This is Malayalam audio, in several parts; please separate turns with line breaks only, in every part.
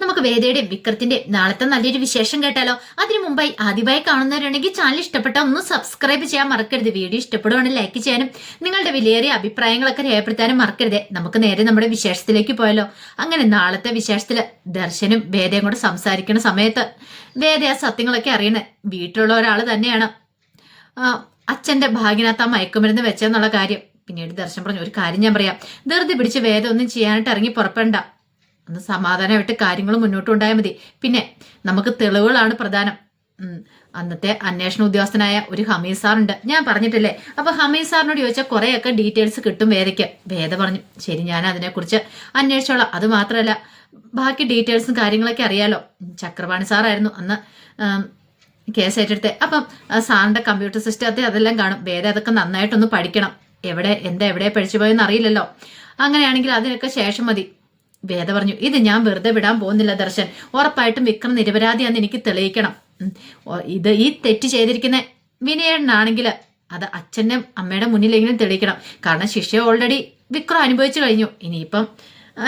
നമുക്ക് വേദയുടെയും വിക്രത്തിന്റെയും നാളത്തെ നല്ലൊരു വിശേഷം കേട്ടാലോ? അതിനു മുമ്പായി ആദ്യമായി കാണുന്നവരുണ്ടെങ്കിൽ ചാനൽ ഇഷ്ടപ്പെട്ട ഒന്ന് സബ്സ്ക്രൈബ് ചെയ്യാൻ മറക്കരുത്. വീഡിയോ ഇഷ്ടപ്പെടുവാണെങ്കിൽ ലൈക്ക് ചെയ്യാനും നിങ്ങളുടെ വിലയേറിയ അഭിപ്രായങ്ങളൊക്കെ രേഖപ്പെടുത്താനും മറക്കരുത്. നമുക്ക് നേരെ നമ്മുടെ വിശേഷത്തിലേക്ക് പോയാലോ? അങ്ങനെ നാളത്തെ വിശേഷത്തിൽ ദർശനും വേദയും കൂടെ സംസാരിക്കുന്ന സമയത്ത് വേദ ആ സത്യങ്ങളൊക്കെ അറിയണേ വീട്ടിലുള്ള ഒരാൾ തന്നെയാണ്. അച്ഛന്റെ ഭാഗ്യനകത്ത് ആ മയക്കുമരുന്ന് വെച്ചെന്നുള്ള കാര്യം. പിന്നീട് ദർശനം പറഞ്ഞു ഒരു കാര്യം ഞാൻ പറയാം. ധൃതി പിടിച്ച് വേദം ഒന്നും ചെയ്യാനായിട്ട് ഇറങ്ങി പുറപ്പെടണ്ട. ഒന്ന് സമാധാനമായിട്ട് കാര്യങ്ങൾ മുന്നോട്ട് ഉണ്ടായാൽ മതി. പിന്നെ നമുക്ക് തെളിവുകളാണ് പ്രധാനം. അന്നത്തെ അന്വേഷണ ഉദ്യോഗസ്ഥനായ ഒരു ഹമീദ് സാറുണ്ട് ഞാൻ പറഞ്ഞിട്ടില്ലേ? അപ്പൊ ഹമീദ് സാറിനോട് ചോദിച്ചാൽ കുറേയൊക്കെ ഡീറ്റെയിൽസ് കിട്ടും വേദയ്ക്ക്. വേദ പറഞ്ഞു ശരി ഞാൻ അതിനെക്കുറിച്ച് അന്വേഷിച്ചോളാം. അത് മാത്രമല്ല ബാക്കി ഡീറ്റെയിൽസും കാര്യങ്ങളൊക്കെ അറിയാലോ. ചക്രപാണി സാറായിരുന്നു അന്ന് കേസ് ഏറ്റെടുത്തെ. അപ്പം സാറിന്റെ കമ്പ്യൂട്ടർ സിസ്റ്റത്തെ അതെല്ലാം കാണും. വേദ അതൊക്കെ നന്നായിട്ടൊന്ന് പഠിക്കണം. എവിടെ എന്താ എവിടെ പഠിച്ചു പോയെന്ന് അറിയില്ലല്ലോ. അങ്ങനെയാണെങ്കിൽ അതിനൊക്കെ ശേഷം മതി. വേദ പറഞ്ഞു ഇത് ഞാൻ വെറുതെ വിടാൻ പോകുന്നില്ല ദർശൻ. ഉറപ്പായിട്ടും വിക്രം നിരപരാധിയാന്ന് എനിക്ക് തെളിയിക്കണം. ഇത് ഈ തെറ്റ് ചെയ്തിരിക്കുന്ന വിനയണ്ണാണെങ്കിൽ അത് അച്ഛന്റെ അമ്മയുടെ മുന്നിലെങ്കിലും തെളിയിക്കണം. കാരണം ശിക്ഷ ഓൾറെഡി വിക്രം അനുഭവിച്ചു കഴിഞ്ഞു. ഇനിയിപ്പം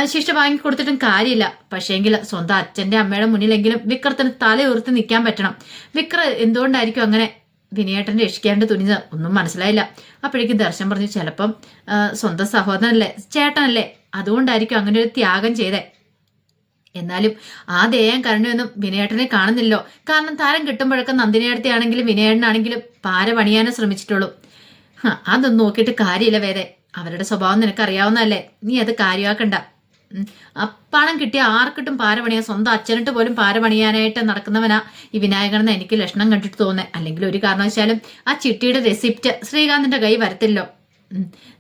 ശിക്ഷ വാങ്ങി കൊടുത്തിട്ടും കാര്യമില്ല. പക്ഷേങ്കിൽ സ്വന്തം അച്ഛന്റെ അമ്മയുടെ മുന്നിലെങ്കിലും വിക്രത്തിന് ഉയർത്തി നിൽക്കാൻ പറ്റണം. വിക്ര എന്തുകൊണ്ടായിരിക്കും അങ്ങനെ വിനയേട്ടൻ രക്ഷിക്കാണ്ട് തുനിഞ്ഞത്? ഒന്നും മനസ്സിലായില്ല. അപ്പോഴേക്കും ദർശൻ പറഞ്ഞു ചിലപ്പം സ്വന്തം സഹോദരനല്ലേ ചേട്ടനല്ലേ അതുകൊണ്ടായിരിക്കും അങ്ങനെ ഒരു ത്യാഗം ചെയ്തേ. എന്നാലും ആ ദേയം കരുണയൊന്നും വിനയേട്ടനെ കാണുന്നില്ലോ കാരണം താരം കിട്ടുമ്പോഴൊക്കെ നന്ദിനിയടുത്തെയാണെങ്കിലും വിനയേട്ടനാണെങ്കിലും പാര പണിയാനേ ശ്രമിച്ചിട്ടുള്ളൂ. അതൊന്നും നോക്കിയിട്ട് കാര്യമില്ല വേറെ. അവരുടെ സ്വഭാവം നിനക്ക് അറിയാവുന്നതല്ലേ നീ അത് കാര്യമാക്കണ്ട. പണം കിട്ടിയ ആർക്കിട്ടും പാര പണിയാൻ സ്വന്തം അച്ഛനിട്ട് പോലും പാര പണിയാനായിട്ട് നടക്കുന്നവനാ ഈ വിനായകനെന്ന് എനിക്ക് ലക്ഷണം കണ്ടിട്ട് തോന്നേ അല്ലെങ്കിൽ ഒരു കാരണവശാലും ആ ചിട്ടിയുടെ റെസിപ്റ്റ് ശ്രീകാന്തിന്റെ കൈ വരത്തില്ലോ.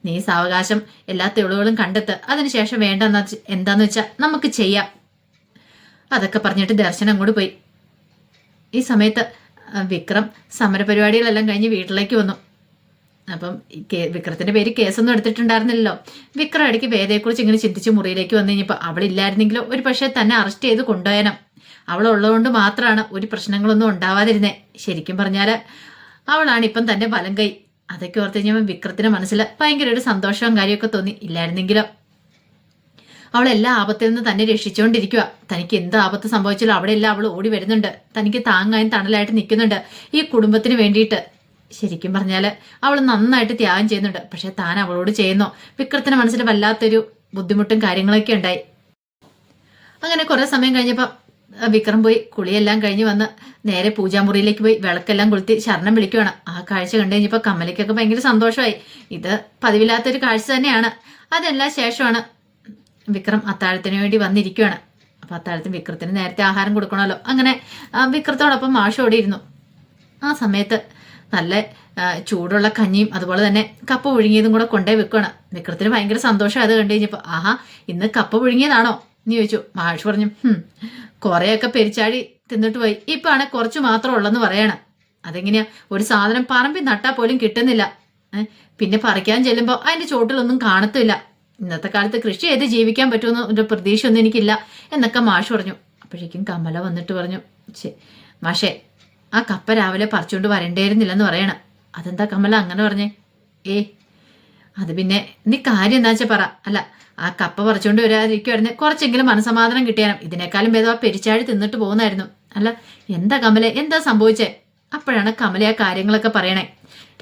നീ സാവകാശം എല്ലാ തെളിവുകളും കണ്ടെത്ത്. അതിനുശേഷം വേണ്ട എന്താന്ന് വെച്ചാൽ നമുക്ക് ചെയ്യാം. അതൊക്കെ പറഞ്ഞിട്ട് ദർശനം അങ്ങോട്ട് പോയി. ഈ സമയത്ത് വിക്രം സമരപരിപാടികളെല്ലാം കഴിഞ്ഞ് വീട്ടിലേക്ക് വന്നു. അപ്പം വിക്രത്തിന്റെ പേര് കേസൊന്നും എടുത്തിട്ടുണ്ടായിരുന്നില്ലല്ലോ. വിക്രം ഇടയ്ക്ക് വേദയെക്കുറിച്ച് ഇങ്ങനെ ചിന്തിച്ച് മുറിയിലേക്ക് വന്നു കഴിഞ്ഞപ്പോൾ അവളില്ലായിരുന്നെങ്കിലോ ഒരു പക്ഷേ തന്നെ അറസ്റ്റ് ചെയ്ത് കൊണ്ടുപോയനം. അവളുള്ളതുകൊണ്ട് മാത്രമാണ് ഒരു പ്രശ്നങ്ങളൊന്നും ഉണ്ടാവാതിരുന്നേ. ശരിക്കും പറഞ്ഞാൽ അവളാണ് ഇപ്പം തന്റെ വലം കൈ. അതൊക്കെ ഓർത്ത് കഴിഞ്ഞപ്പോൾ വിക്രത്തിന് മനസ്സിൽ ഭയങ്കര ഒരു സന്തോഷവും കാര്യമൊക്കെ തോന്നി. ഇല്ലായിരുന്നെങ്കിലോ? അവൾ എല്ലാ ആപത്തിൽ നിന്ന് തന്നെ രക്ഷിച്ചുകൊണ്ടിരിക്കുക തനിക്ക് എന്ത് ആപത്ത് സംഭവിച്ചാലും അവിടെ എല്ലാം അവൾ ഓടി വരുന്നുണ്ട്. തനിക്ക് താങ്ങായും തണലായിട്ട് നിൽക്കുന്നുണ്ട് ഈ കുടുംബത്തിന് വേണ്ടിയിട്ട്. ശരിക്കും പറഞ്ഞാൽ അവൾ നന്നായിട്ട് ത്യാഗം ചെയ്യുന്നുണ്ട്. പക്ഷെ താൻ അവളോട് ചെയ്യുന്നു. വിക്രത്തിന് മനസ്സിൽ വല്ലാത്തൊരു ബുദ്ധിമുട്ടും കാര്യങ്ങളൊക്കെ ഉണ്ടായി. അങ്ങനെ കുറെ സമയം കഴിഞ്ഞപ്പോൾ വിക്രം പോയി കുളിയെല്ലാം കഴിഞ്ഞ് വന്ന് നേരെ പൂജാമുറിയിലേക്ക് പോയി വിളക്കെല്ലാം കൊളുത്തി ശരണം വിളിക്കുവാണ്. ആ കാഴ്ച കണ്ടു കഴിഞ്ഞപ്പോൾ കമലയ്ക്കൊക്കെ ഭയങ്കര സന്തോഷമായി. ഇത് പതിവില്ലാത്തൊരു കാഴ്ച തന്നെയാണ്. അതെല്ലാം ശേഷമാണ് വിക്രം അത്താഴത്തിന് വേണ്ടി വന്നിരിക്കുകയാണ് അപ്പൊ അത്താഴത്തിന് വിക്രത്തിന് നേരത്തെ ആഹാരം കൊടുക്കണമല്ലോ. അങ്ങനെ വിക്രത്തോടൊപ്പം മാഷ് ഓടിയിരുന്നു ആ സമയത്ത് നല്ല ചൂടുള്ള കഞ്ഞിയും അതുപോലെ തന്നെ കപ്പ പുഴുങ്ങിയതും കൂടെ കൊണ്ടേ വെക്കുകയാണ് വിക്രത്തിന് ഭയങ്കര സന്തോഷം അത് കണ്ടു കഴിഞ്ഞപ്പോൾ ആഹാ ഇന്ന് കപ്പ പുഴുങ്ങിയതാണോ? എന്ന് ചോദിച്ചു മാഷ് പറഞ്ഞു "ഹും, കുറേയൊക്കെ പെരിച്ചാഴി തിന്നിട്ട് പോയി. ഇപ്പൊ ആണെ കുറച്ച് മാത്രം ഉള്ളെന്ന് പറയണ. അതെങ്ങനെയാ? ഒരു സാധനം പറമ്പി നട്ടാൽ പോലും കിട്ടുന്നില്ല. പിന്നെ പറിക്കാൻ ചെല്ലുമ്പോൾ അതിന്റെ ചോട്ടിലൊന്നും കാണത്തില്ല. ഇന്നത്തെ കാലത്ത് കൃഷി ചെയ്ത് ജീവിക്കാൻ പറ്റുമെന്ന് ഒരു പ്രതീക്ഷയൊന്നും എനിക്കില്ല എന്നൊക്കെ മാഷ് പറഞ്ഞു. അപ്പോഴേക്കും കമല വന്നിട്ട് പറഞ്ഞു ശരി മാഷേ ആ കപ്പ രാവിലെ പറിച്ചുകൊണ്ട് വരണ്ടേരുന്നില്ലെന്ന് പറയണ. അതെന്താ കമല അങ്ങനെ പറഞ്ഞേ? ഏ അത് പിന്നെ നീ കാര്യം എന്താ വെച്ചാൽ പറ. അല്ല ആ കപ്പ പറിച്ചുകൊണ്ട് വരാതിരിക്കുവായിരുന്നു കുറച്ചെങ്കിലും മനസമാധാനം കിട്ടിയാലും. ഇതിനേക്കാളും ഭേദം ആ പെരിച്ചാഴി തിന്നിട്ട് പോകുന്നായിരുന്നു. അല്ല എന്താ കമലെ? എന്താ സംഭവിച്ചേ? അപ്പോഴാണ് കമല ആ കാര്യങ്ങളൊക്കെ പറയണേ.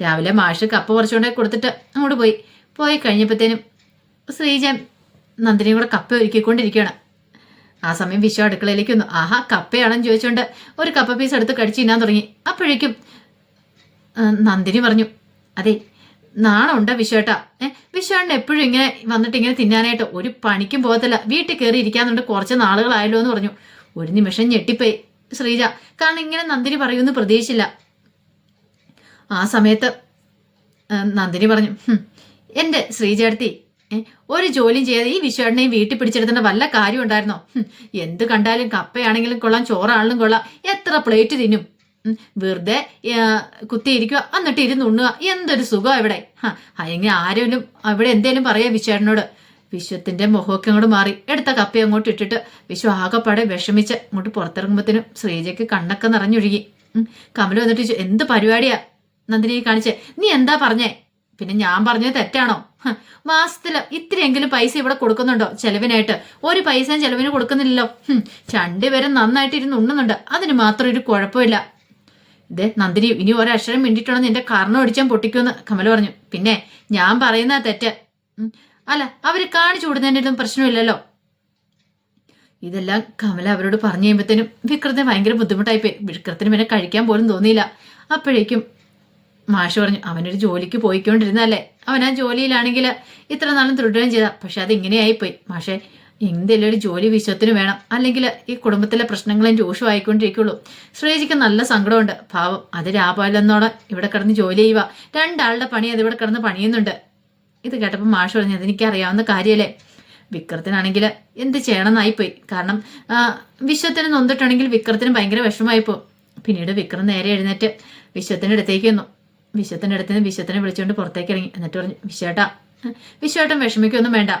രാവിലെ മാഷ് കപ്പ പറിച്ചുകൊണ്ട് കൊടുത്തിട്ട് അങ്ങോട്ട് പോയി. പോയി കഴിഞ്ഞപ്പോഴത്തേനും ശ്രീജൻ നന്ദിനിയും കൂടെ കപ്പ ഒരുക്കിക്കൊണ്ടിരിക്കുകയാണ്. ആ സമയം വിശ്വ അടുക്കളയിലേക്ക് വന്നു. ആഹാ കപ്പയാണെന്ന് ചോദിച്ചുകൊണ്ട് ഒരു കപ്പ പീസ് എടുത്ത് കടിച്ചു തിന്നാൻ തുടങ്ങി. അപ്പോഴേക്കും നന്ദിനി പറഞ്ഞു അതെ നാണമുണ്ടോ വിശ്വേട്ട? ഏ വിശ്വേട്ടൻ എപ്പോഴും ഇങ്ങനെ വന്നിട്ട് ഇങ്ങനെ തിന്നാനായിട്ട് ഒരു പണിക്കും പോകത്തില്ല. വീട്ടിൽ കയറി ഇരിക്കാന്നുണ്ട് കുറച്ച് നാളുകളായല്ലോ എന്ന് പറഞ്ഞു. ഒരു നിമിഷം ഞെട്ടിപ്പോയി. ശ്രീജ കാരണം ഇങ്ങനെ നന്ദിനി പറയുമെന്ന് പ്രതീക്ഷിച്ചില്ല. ആ സമയത്ത് നന്ദിനി പറഞ്ഞു എന്റെ ഏ, ഒരു ജോലിയും ചെയ്യാതെ ഈ വിശ്വേട്ടനെയും വീട്ടിൽ പിടിച്ചെടുത്തേണ്ട വല്ല കാര്യം ഉണ്ടായിരുന്നോ എന്ത് കണ്ടാലും കപ്പയാണെങ്കിലും കൊള്ളാം ചോറാണെങ്കിലും കൊള്ളാം. എത്ര പ്ലേറ്റ് തിന്നും? വെറുതെ കുത്തിയിരിക്കുക എന്നിട്ട് ഇരുന്ന് ഉണ്ണുക. എന്തൊരു സുഖം ഇവിടെ ഹാ അല്ലെങ്കിൽ ആരെങ്കിലും അവിടെ എന്തേലും പറയാ വിശ്വേട്ടനോട്. വിശ്വത്തിന്റെ മുഖമൊക്കെ അങ്ങോട്ട് മാറി. എടുത്ത കപ്പി അങ്ങോട്ട് ഇട്ടിട്ട് വിശ്വ ആകെപ്പാടെ വിഷമിച്ച് അങ്ങോട്ട് പുറത്തിറങ്ങുമ്പോഴത്തേനും ശ്രീജയ്ക്ക് കണ്ണൊക്കെ നിറഞ്ഞൊഴുകി. കമല വന്നിട്ട് എന്ത് പരിപാടിയാ? നന്ദിനി കാണിച്ചേ. നീ എന്താ പറഞ്ഞേ? പിന്നെ ഞാൻ പറഞ്ഞത് തെറ്റാണോ? മാസത്തിൽ ഇത്രയെങ്കിലും പൈസ ഇവിടെ കൊടുക്കുന്നുണ്ടോ? ചെലവിനായിട്ട്. ഒരു പൈസയും ചെലവിന് കൊടുക്കുന്നില്ലല്ലോ. രണ്ടുപേരും നന്നായിട്ട് ഇരുന്ന് ഉണ്ണുന്നുണ്ട്. അതിന് മാത്രം ഒരു കുഴപ്പമില്ല. ഇതേ നന്ദിനി ഇനി ഒരക്ഷരം മിണ്ടിട്ടുണ്ടെന്ന് നിന്റെ കർണം ഒടിച്ചാൻ പൊട്ടിക്കുമെന്ന് കമല പറഞ്ഞു. പിന്നെ ഞാൻ പറയുന്ന തെറ്റ്. അല്ല അവർ കാണിച്ചു കൊടുക്കുന്നതിനൊന്നും പ്രശ്നമില്ലല്ലോ. ഇതെല്ലാം കമല അവരോട് പറഞ്ഞു കഴിയുമ്പോഴത്തേനും വിക്രത്തിന് ഭയങ്കര ബുദ്ധിമുട്ടായി പോയി വിക്രത്തിന് പിന്നെ കഴിക്കാൻ പോലും തോന്നിയില്ല. അപ്പോഴേക്കും മാഷ് പറഞ്ഞു അവനൊരു ജോലിക്ക് പോയിക്കൊണ്ടിരുന്നല്ലേ അവൻ ആ ജോലിയിലാണെങ്കിൽ ഇത്ര നാളും തുടരുകയും ചെയ്ത. പക്ഷെ അത് ഇങ്ങനെയായിപ്പോയി മാഷെ എന്തെങ്കിലും ഒരു ജോലി വിശ്വത്തിന് വേണം. അല്ലെങ്കിൽ ഈ കുടുംബത്തിലെ പ്രശ്നങ്ങളും രൂക്ഷമായിക്കൊണ്ടിരിക്കുള്ളൂ ശ്രീജിക്ക് നല്ല സങ്കടമുണ്ട്. പാവം അത് രാപാലെന്നോടെ ഇവിടെ കിടന്ന് ജോലി ചെയ്യുക. രണ്ടാളുടെ പണി അത് ഇവിടെ കിടന്ന് പണിയുന്നുണ്ട്. ഇത് കേട്ടപ്പോൾ മാഷ് പറഞ്ഞു എനിക്ക് അറിയാവുന്ന കാര്യമല്ലേ വിക്രത്തിനാണെങ്കിൽ എന്ത് ചെയ്യണമെന്നായിപ്പോയി. കാരണം വിശ്വത്തിന് നൊന്നിട്ടുണ്ടെങ്കിൽ വിക്രത്തിന് ഭയങ്കര വിഷമമായിപ്പോയി പിന്നീട് വിക്രം നേരെ എഴുന്നേറ്റ് വിശ്വത്തിന്റെ അടുത്തേക്ക് വന്നു. വിശ്വത്തിന്റെ അടുത്ത് നിന്ന് വിശ്വത്തിനെ വിളിച്ചുകൊണ്ട് പുറത്തേക്ക് ഇറങ്ങി. എന്നിട്ട് പറഞ്ഞു വിശ്വേട്ടാ വിശ്വേട്ടൻ വിഷമിക്കൊന്നും വേണ്ട.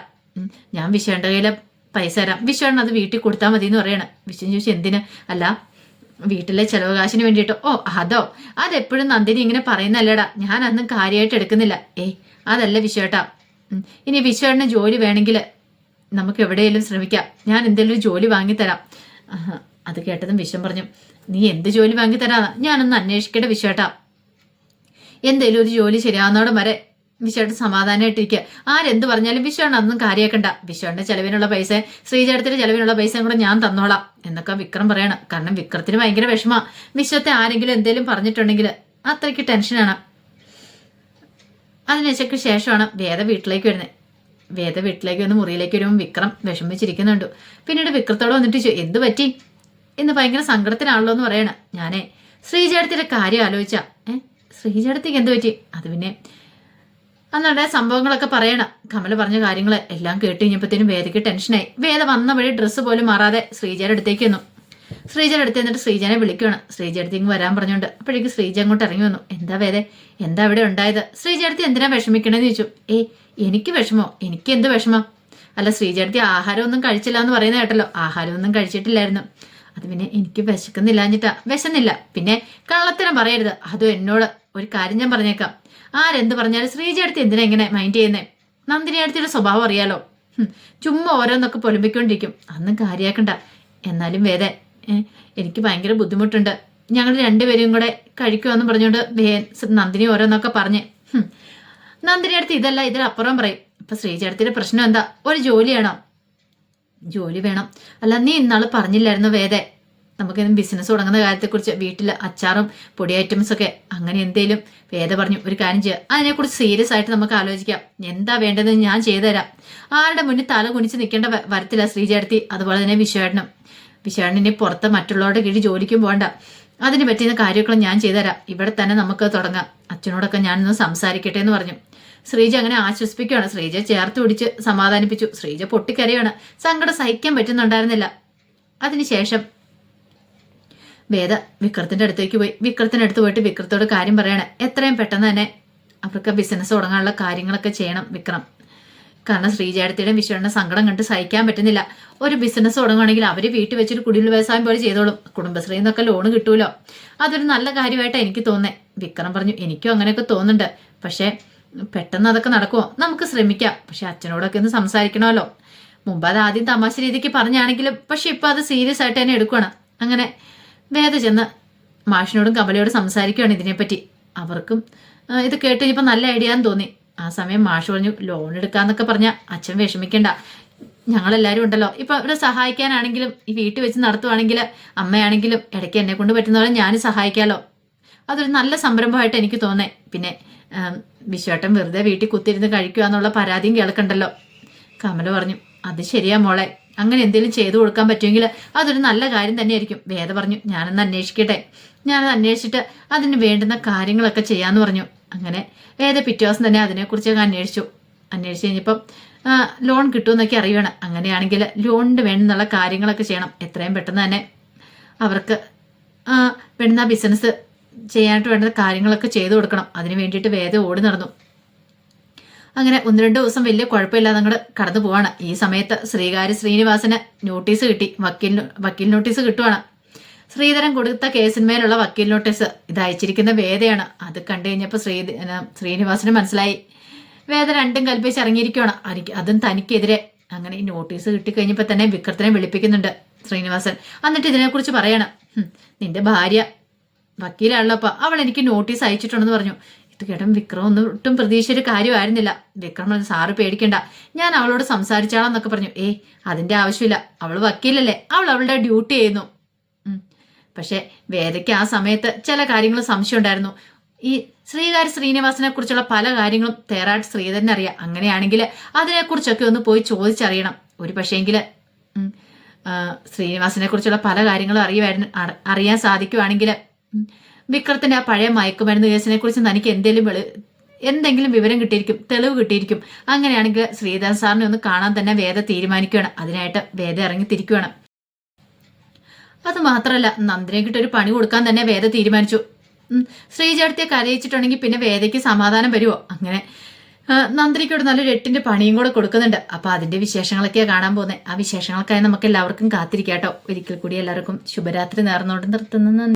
ഞാൻ വിശ്വേട്ട കയ്യിൽ പൈസ തരാം. വിശ്വേട്ടൻ അത് വീട്ടിൽ കൊടുത്താൽ മതി എന്ന് പറയണം വിശ്വൻ ചോദിച്ചു എന്തിന്? അല്ല വീട്ടിലെ ചെലവ് കാശിന് വേണ്ടിയിട്ടോ? ഓ അതോ? അതെപ്പോഴും നന്ദിനി ഇങ്ങനെ പറയുന്നല്ലേടാ. ഞാൻ അന്നും കാര്യമായിട്ട് എടുക്കുന്നില്ല. ഏയ് അതല്ല വിശ്വേട്ടാ ഇനി വിശ്വേട്ടന് ജോലി വേണമെങ്കിൽ നമുക്ക് എവിടെയെങ്കിലും ശ്രമിക്കാം. ഞാൻ എന്തെങ്കിലും ജോലി വാങ്ങിത്തരാം തരാം. അത് കേട്ടതും വിശ്വം പറഞ്ഞു. നീ എന്ത് ജോലി വാങ്ങിത്തരാ ഞാനൊന്ന് അന്വേഷിക്കട്ടെ വിശ്വേട്ടാ എന്തെങ്കിലും ഒരു ജോലി ശരിയാവുന്നോടം വരെ വിശ്വേട്ടൻ സമാധാനമായിട്ടിരിക്കുക ആരെന്ത് പറഞ്ഞാലും വിശ്വണ്ണ അതൊന്നും കാര്യമാക്കണ്ട വിശ്വണ്ണ ചെലവിനുള്ള പൈസ ശ്രീചേട്ടത്തിന്റെ ചെലവിനുള്ള പൈസയും കൂടെ ഞാൻ തന്നോളാം. എന്നൊക്കെ വിക്രം പറയണം. കാരണം വിക്രത്തിന് ഭയങ്കര വിഷമ. വിശ്വത്തെ ആരെങ്കിലും എന്തേലും പറഞ്ഞിട്ടുണ്ടെങ്കിൽ അത്രയ്ക്ക് ടെൻഷനാണ് അതിനുശേഷം ശേഷമാണ് വേദ വീട്ടിലേക്ക് വരുന്നത് വേദ വീട്ടിലേക്ക് വന്ന് മുറിയിലേക്ക് വരുമ്പോൾ വിക്രം വിഷമിച്ചിരിക്കുന്നുണ്ട്. പിന്നീട് വിക്രത്തോട് വന്നിട്ട് എന്ത് പറ്റി? ഇന്ന് ഭയങ്കര സങ്കടത്തിലാണല്ലോ എന്ന് പറയണ. ഞാനേ ശ്രീചേട്ടത്തിന്റെ കാര്യം ആലോചിച്ച. ഏഹ് ശ്രീചേട്ടത്തേക്ക് എന്ത് പറ്റി? അത് പിന്നെ അന്നുണ്ടായ സംഭവങ്ങളൊക്കെ പറയണം. കമൽ പറഞ്ഞ കാര്യങ്ങൾ എല്ലാം കേട്ട് കഴിഞ്ഞപ്പോഴത്തേനും വേദയ്ക്ക് ടെൻഷനായി. വേദ വന്ന വഴി ഡ്രസ്സ് പോലും മാറാതെ ശ്രീജയുടെ അടുത്തേക്ക് വന്നു. ശ്രീജയുടെ അടുത്ത് എന്നിട്ട് ശ്രീജനെ വിളിക്കുകയാണ് ശ്രീജ അടുത്തേക്ക് വരാൻ പറഞ്ഞുകൊണ്ട് അപ്പോഴേക്ക് ശ്രീജ അങ്ങോട്ട് ഇറങ്ങി വന്നു. എന്താ വേദേ? എന്താ അവിടെ ഉണ്ടായത്? ശ്രീജടുത്തി എന്തിനാ വിഷമിക്കണമെന്ന് ചോദിച്ചു. ഏയ് എനിക്ക് വിഷമോ? എനിക്ക് എന്ത് വിഷമം? അല്ല ശ്രീജടുത്തി ആഹാരമൊന്നും കഴിച്ചില്ല എന്ന് പറയുന്ന കേട്ടല്ലോ. ആഹാരമൊന്നും കഴിച്ചിട്ടില്ലായിരുന്നു. അത് പിന്നെ എനിക്ക് വിശക്കുന്നില്ല എന്നിട്ടാ വിശന്നില്ല. പിന്നെ കള്ളത്തരം പറയരുത്. അതും എന്നോട് ഒരു കാര്യം ഞാൻ പറഞ്ഞേക്കാം. ആരെന്ത് പറഞ്ഞാലും ശ്രീജടുത്തി എന്തിനാ ഇങ്ങനെ മൈൻഡ് ചെയ്യുന്നേ? നന്ദിനി അടുത്തിയുടെ സ്വഭാവം അറിയാലോ. ചുമ്മാ ഓരോന്നൊക്കെ പൊലിമ്പിക്കൊണ്ടിരിക്കും. അന്നും കാര്യാക്കണ്ട. എന്നാലും വേദ എനിക്ക് ഭയങ്കര ബുദ്ധിമുട്ടുണ്ട്. ഞങ്ങൾ രണ്ടുപേരും കൂടെ കഴിക്കുമെന്ന് പറഞ്ഞുകൊണ്ട് നന്ദിനി ഓരോന്നൊക്കെ പറഞ്ഞ്. നന്ദിനി അടുത്ത് ഇതല്ല ഇതിലപ്പുറം പറയും. ഇപ്പൊ ശ്രീചേട്ടത്തിന്റെ പ്രശ്നം എന്താ? ഒരു ജോലിയാണോ ജോലി വേണം. അല്ല നീ ഇന്നാൾ പറഞ്ഞില്ലായിരുന്നു വേദേ. നമുക്ക് ബിസിനസ് തുടങ്ങുന്ന കാര്യത്തെക്കുറിച്ച് വീട്ടിൽ അച്ചാറും പൊടി ഐറ്റംസ് ഒക്കെ അങ്ങനെ എന്തേലും വേദ പറഞ്ഞു ഒരു കാര്യം ചെയ്യുക അതിനെക്കുറിച്ച് സീരിയസ് ആയിട്ട് നമുക്ക് ആലോചിക്കാം. എന്താ വേണ്ടതെന്ന് ഞാൻ ചെയ്തുതരാം. ആരുടെ മുന്നിൽ തല കുനിച്ച് നിൽക്കേണ്ട വരത്തില്ല ശ്രീചേട്ടത്തി. അതുപോലെ തന്നെ വിശ്വേടനം വിശ്വേടനെ പുറത്ത് മറ്റുള്ളവരുടെ കീഴിൽ ജോലിക്കും പോകണ്ട. അതിന് പറ്റുന്ന കാര്യങ്ങളും ഞാൻ ചെയ്തുതരാം. ഇവിടെ തന്നെ നമുക്ക് തുടങ്ങാം. അച്ഛനോടൊക്കെ ഞാനൊന്ന് സംസാരിക്കട്ടെ എന്ന് പറഞ്ഞു. ശ്രീജ അങ്ങനെ ആശ്വസിപ്പിക്കുകയാണ്. ശ്രീജ ചേർത്ത് പിടിച്ച് സമാധാനിപ്പിച്ചു. ശ്രീജ പൊട്ടിക്കരയാണ്. സങ്കടം സഹിക്കാൻ പറ്റുന്നുണ്ടായിരുന്നില്ല. അതിനുശേഷം വേദ വിക്രത്തിന്റെ അടുത്തേക്ക് പോയി. വിക്രത്തിന്റെ അടുത്ത് പോയിട്ട് വിക്രത്തോട് കാര്യം പറയണേ. എത്രയും പെട്ടെന്ന് തന്നെ അവർക്ക് ബിസിനസ് തുടങ്ങാനുള്ള കാര്യങ്ങളൊക്കെ ചെയ്യണം വിക്രം. കാരണം ശ്രീജേടത്തിയുടെയും വിശ്വയുടെ സങ്കടം കണ്ട് സഹിക്കാൻ പറ്റുന്നില്ല. ഒരു ബിസിനസ് തുടങ്ങുകയാണെങ്കിൽ അവർ വീട്ടിൽ വെച്ചൊരു കുടിൽ വ്യവസായം പോലെ ചെയ്തോളും. കുടുംബശ്രീയിൽ നിന്നൊക്കെ ലോൺ കിട്ടൂലോ? അതൊരു നല്ല കാര്യമായിട്ടാണ് എനിക്ക് തോന്നേ വിക്രം പറഞ്ഞു എനിക്കും അങ്ങനെയൊക്കെ തോന്നുന്നുണ്ട്. പക്ഷേ പെട്ടെന്ന് അതൊക്കെ നടക്കുമോ നമുക്ക് ശ്രമിക്കാം. പക്ഷെ അച്ഛനോടൊക്കെ ഒന്ന് സംസാരിക്കണമല്ലോ. മുമ്പ് അത് ആദ്യം തമാശ രീതിക്ക് പറഞ്ഞാണെങ്കിലും പക്ഷെ ഇപ്പൊ അത് സീരിയസ് ആയിട്ട് തന്നെ എടുക്കുകയാണ് അങ്ങനെ വേദ ചെന്ന് മാഷിനോടും കമലയോടും സംസാരിക്കുകയാണ് ഇതിനെപ്പറ്റി. അവർക്കും ഇത് കേട്ട് കഴിഞ്ഞപ്പോൾ നല്ല ഐഡിയ എന്ന് തോന്നി. ആ സമയം മാഷ് പറഞ്ഞു ലോൺ എടുക്കാന്നൊക്കെ പറഞ്ഞാൽ അച്ഛൻ വിഷമിക്കണ്ട. ഞങ്ങളെല്ലാവരും ഉണ്ടല്ലോ. ഇപ്പം ഇവിടെ സഹായിക്കാനാണെങ്കിലും ഈ വീട്ടിൽ വെച്ച് നടത്തുവാണെങ്കിൽ അമ്മയാണെങ്കിലും ഇടയ്ക്ക് എന്നെ കൊണ്ട് പറ്റുന്ന പോലെ ഞാനും സഹായിക്കാമല്ലോ അതൊരു നല്ല സംരംഭമായിട്ട് എനിക്ക് തോന്നേ. പിന്നെ വിശ്വേട്ടൻ വെറുതെ വീട്ടിൽ കുത്തിരുന്ന് കഴിക്കുക എന്നുള്ള പരാതിയും കേൾക്കണ്ടല്ലോ. കമല പറഞ്ഞു അത് ശരിയാ മോളെ. അങ്ങനെ എന്തെങ്കിലും ചെയ്തു കൊടുക്കാൻ പറ്റുമെങ്കിൽ അതൊരു നല്ല കാര്യം തന്നെയായിരിക്കും. വേദ പറഞ്ഞു ഞാനൊന്ന് അന്വേഷിക്കട്ടെ. ഞാനത് അന്വേഷിച്ചിട്ട് അതിന് വേണ്ടുന്ന കാര്യങ്ങളൊക്കെ ചെയ്യാന്ന് പറഞ്ഞു. അങ്ങനെ വേദ പിറ്റേ തന്നെ അതിനെക്കുറിച്ചൊക്കെ അന്വേഷിച്ചു. അന്വേഷിച്ച് കഴിഞ്ഞപ്പം ലോൺ കിട്ടുമെന്നൊക്കെ അറിയണം അങ്ങനെയാണെങ്കിൽ ലോണിന് വേണ്ടുന്നുള്ള കാര്യങ്ങളൊക്കെ ചെയ്യണം. എത്രയും പെട്ടെന്ന് തന്നെ അവർക്ക് വേണ്ടുന്ന ബിസിനസ് ചെയ്യാനായിട്ട് വേണ്ട കാര്യങ്ങളൊക്കെ ചെയ്തു കൊടുക്കണം. അതിന് വേണ്ടിയിട്ട് വേദം ഓടി നടന്നു. അങ്ങനെ ഒന്ന് രണ്ട് ദിവസം വലിയ കുഴപ്പമില്ലാതെ അങ്ങോട്ട് കടന്നു പോവാണ്. ഈ സമയത്ത് ശ്രീകാര്യ ശ്രീനിവാസന് നോട്ടീസ് കിട്ടി. വക്കീൽ വക്കീൽ നോട്ടീസ് കിട്ടുവാണ്. ശ്രീധരൻ കൊടുത്ത കേസിന്മേലുള്ള വക്കീൽ നോട്ടീസ് ഇത് അയച്ചിരിക്കുന്ന വേദയാണ്. അത് കണ്ടു കഴിഞ്ഞപ്പോൾ ശ്രീ ശ്രീനിവാസന് മനസ്സിലായി. വേദ രണ്ടും കൽപ്പിച്ച് ഇറങ്ങിയിരിക്കുകയാണ് എനിക്ക് അതും തനിക്കെതിരെ. അങ്ങനെ ഈ നോട്ടീസ് കിട്ടിക്കഴിഞ്ഞപ്പോൾ തന്നെ വിക്രത്തിനെ വിളിപ്പിക്കുന്നുണ്ട് ശ്രീനിവാസൻ. എന്നിട്ട് ഇതിനെക്കുറിച്ച് പറയണം. നിന്റെ ഭാര്യ വക്കീലാണല്ലോ അവൾ എനിക്ക് നോട്ടീസ് അയച്ചിട്ടുണ്ടെന്ന് പറഞ്ഞു. ഇത് കേട്ടം വിക്രം ഒന്നും ഒട്ടും പ്രതീക്ഷ ഒരു കാര്യമായിരുന്നില്ല. വിക്രം പറഞ്ഞു സാറ് പേടിക്കണ്ട. ഞാൻ അവളോട് സംസാരിച്ചാളെന്നൊക്കെ പറഞ്ഞു. ഏയ് അതിന്റെ ആവശ്യമില്ല. അവൾ വക്കീലല്ലേ. അവൾ അവളുടെ ഡ്യൂട്ടി ചെയ്യുന്നു. പക്ഷേ വേദയ്ക്ക് ആ സമയത്ത് ചില കാര്യങ്ങൾ സംശയം ഉണ്ടായിരുന്നു ഈ ശ്രീകാര്യ ശ്രീനിവാസനെ കുറിച്ചുള്ള പല കാര്യങ്ങളും തേറാട്ട് ശ്രീധരനെ അറിയാം. അങ്ങനെയാണെങ്കിൽ അതിനെക്കുറിച്ചൊക്കെ ഒന്ന് പോയി ചോദിച്ചറിയണം. ഒരു പക്ഷേങ്കിൽ ശ്രീനിവാസനെ കുറിച്ചുള്ള പല കാര്യങ്ങളും അറിയുമായിരുന്നു അറിയാൻ സാധിക്കുവാണെങ്കിൽ വിക്രത്തിന്റെ ആ പഴയ മയക്കുമരുന്ന് കേസിനെ കുറിച്ച് തനിക്ക് എന്തെങ്കിലും വെളി എന്തെങ്കിലും വിവരം കിട്ടിയിരിക്കും തെളിവ് കിട്ടിയിരിക്കും. അങ്ങനെയാണെങ്കിൽ ശ്രീധരൻ സാറിനെ ഒന്ന് കാണാൻ തന്നെ വേദ തീരുമാനിക്കുകയാണ്. അതിനായിട്ട് വേദ ഇറങ്ങി തിരിക്കുകയാണ്. അത് മാത്രമല്ല നന്ദിനെ ഒരു പണി കൊടുക്കാൻ തന്നെ വേദ തീരുമാനിച്ചു. ഉം, ശ്രീചേട്ടത്തെ കരയിച്ചിട്ടുണ്ടെങ്കിൽ പിന്നെ വേദയ്ക്ക് സമാധാനം വരുമോ അങ്ങനെ നന്ദിനിക്കോട് നല്ലൊരു എട്ടിന്റെ പണിയും കൂടെ കൊടുക്കുന്നുണ്ട്. അപ്പൊ അതിന്റെ വിശേഷങ്ങളൊക്കെയാണ് കാണാൻ പോകുന്നത് ആ വിശേഷങ്ങൾക്കായി നമുക്ക് എല്ലാവർക്കും കാത്തിരിക്കാട്ടോ. ഒരിക്കൽ കൂടി എല്ലാവർക്കും ശുഭരാത്രി നേർന്നുകൊണ്ട് നിർത്തുന്നു.